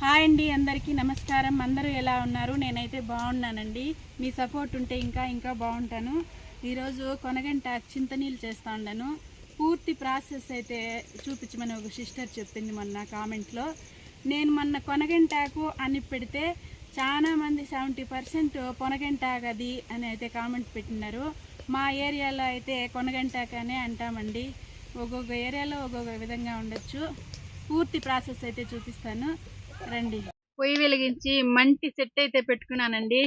Hi అండి అందరికీ నమస్కారం. అందరూ ఎలా ఉన్నారు? నేనైతే బాగున్నానండి. మీ సపోర్ట్ ఉంటే ఇంకా ఇంకా బాగుంటాను. ఈరోజు కొనగంట చింతనీళ్ళు చేస్తూ ఉండను పూర్తి ప్రాసెస్ అయితే చూపించమని ఒక సిస్టర్ చెప్పింది మొన్న కామెంట్లో. నేను మొన్న కొనగంటాకు అని పెడితే చాలా మంది సెవెంటీ పర్సెంట్ పొనగంటాకు అది అని అయితే కామెంట్ పెట్టినారు. మా ఏరియాలో అయితే కొనగంటాకు అనే అంటామండి. ఒక్కొక్క ఏరియాలో ఒక్కొక్క విధంగా ఉండొచ్చు. పూర్తి ప్రాసెస్ అయితే చూపిస్తాను. రండి. పొయ్యి వెలిగించి మంటి సెట్ అయితే పెట్టుకున్నానండి.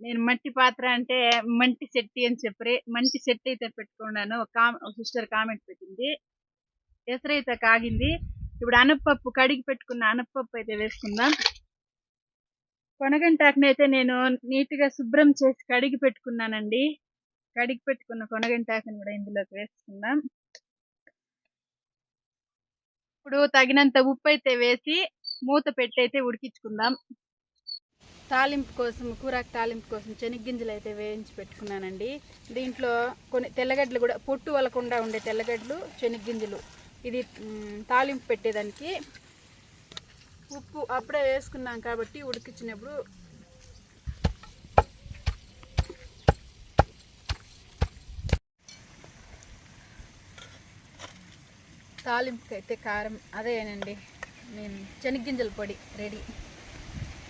నేను మట్టి పాత్ర అంటే మంటి సెట్టి అని చెప్పి మంటి సెట్ అయితే పెట్టుకున్నాను. ఒక సిస్టర్ కామెంట్ పెట్టింది. ఎసరైతే కాగింది. ఇప్పుడు అనపప్పు కడిగి పెట్టుకున్న అనపప్పు అయితే వేసుకుందాం. కొనగంటాకుని అయితే నేను నీట్గా శుభ్రం చేసి కడిగి పెట్టుకున్నానండి. కడిగి పెట్టుకున్న కొనగంటాకుని కూడా ఇందులోకి వేసుకుందాం. ఇప్పుడు తగినంత ఉప్పు అయితే వేసి మూత పెట్టయితే ఉడికించుకుందాం. తాలింపు కోసం కూరకు తాలింపు కోసం శనగ్గింజలు అయితే వేయించి పెట్టుకున్నానండి. దీంట్లో కొన్ని తెల్లగడ్డలు కూడా పొట్టు వలకుండా ఉండే తెల్లగడ్డలు శనగ్గింజలు ఇది తాలింపు పెట్టేదానికి ఉప్పు అప్పుడే వేసుకున్నాం కాబట్టి ఉడికించినప్పుడు తాలింపుకి అయితే కారం అదేనండి. నేను శనగ్గింజల పొడి రెడీ.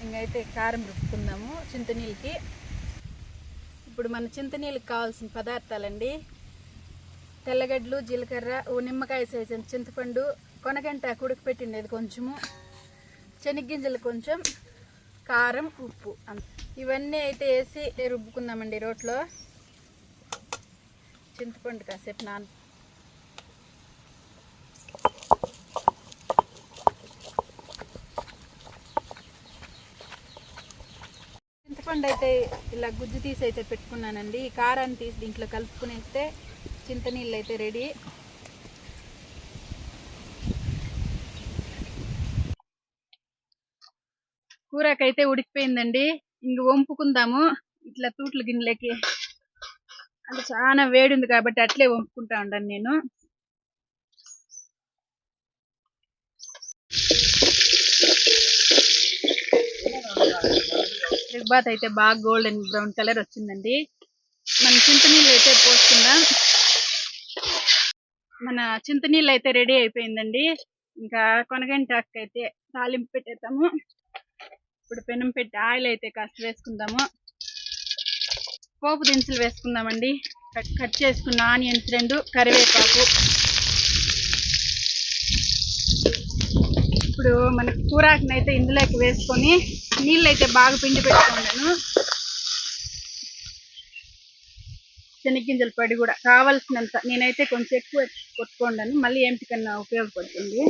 ఇంకైతే కారం రుబ్బుకుందాము చింతనీళ్ళకి. ఇప్పుడు మన చింతనీళ్ళకి కావాల్సిన పదార్థాలండి. తెల్లగడ్డలు జీలకర్ర ఓ నిమ్మకాయ సైజు చింతపండు కొనగంట ఉడకపెట్టిండేది కొంచెము. శనగ్గింజలు కొంచెం కారం ఉప్పు ఇవన్నీ అయితే వేసి రుబ్బుకుందామండి రోట్లో. చింతపండు కాసేపు నాన్న చింతపండు అయితే ఇలా గుజ్జు తీసి అయితే పెట్టుకున్నానండి. ఈ కారాన్ని తీసి దీంట్లో కలుపుకునేస్తే చింతనీళ్ళు అయితే రెడీ. కూరకైతే ఉడికిపోయిందండి. ఇంక వంపుకుందాము. ఇట్లా తూట్లు గిన్నెలకి. అంటే చాలా వేడి ఉంది కాబట్టి అట్లే వంపుకుంటా ఉండాను నేను. బాత్ అయితే బాగా గోల్డెన్ బ్రౌన్ కలర్ వచ్చిందండి. మన చింతనీళ్ళు అయితే పోసుకుందాం. మన చింతనీళ్ళు అయితే రెడీ అయిపోయిందండి. ఇంకా కొనగంటాకు అయితే తాలింపు పెట్టేద్దాము. ఇప్పుడు పెనం పెట్టి ఆయిల్ అయితే కాస్త వేసుకుందాము. పోపు దినుసులు వేసుకుందామండి. కట్ కట్ చేసుకున్న ఆనియన్స్ రెండు కరివేపాకు. ఇప్పుడు మన కూరాకునైతే ఇందులోకి వేసుకొని నీళ్ళు అయితే బాగా పిండి పెట్టుకున్నాను శనగ్గింజల పడి కూడా కావాల్సినంత నేనైతే కొంచెం ఎక్కువ కొట్టుకోండాను మళ్ళీ ఏంటికన్నా ఉపయోగపడుతుంది.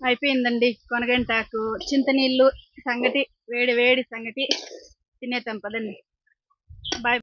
అయిపోయిందండి కొనగంటాకు. చింతనీళ్ళు సంగటి వేడి వేడి సంగటి తినేతాం పదండి. బాయ్.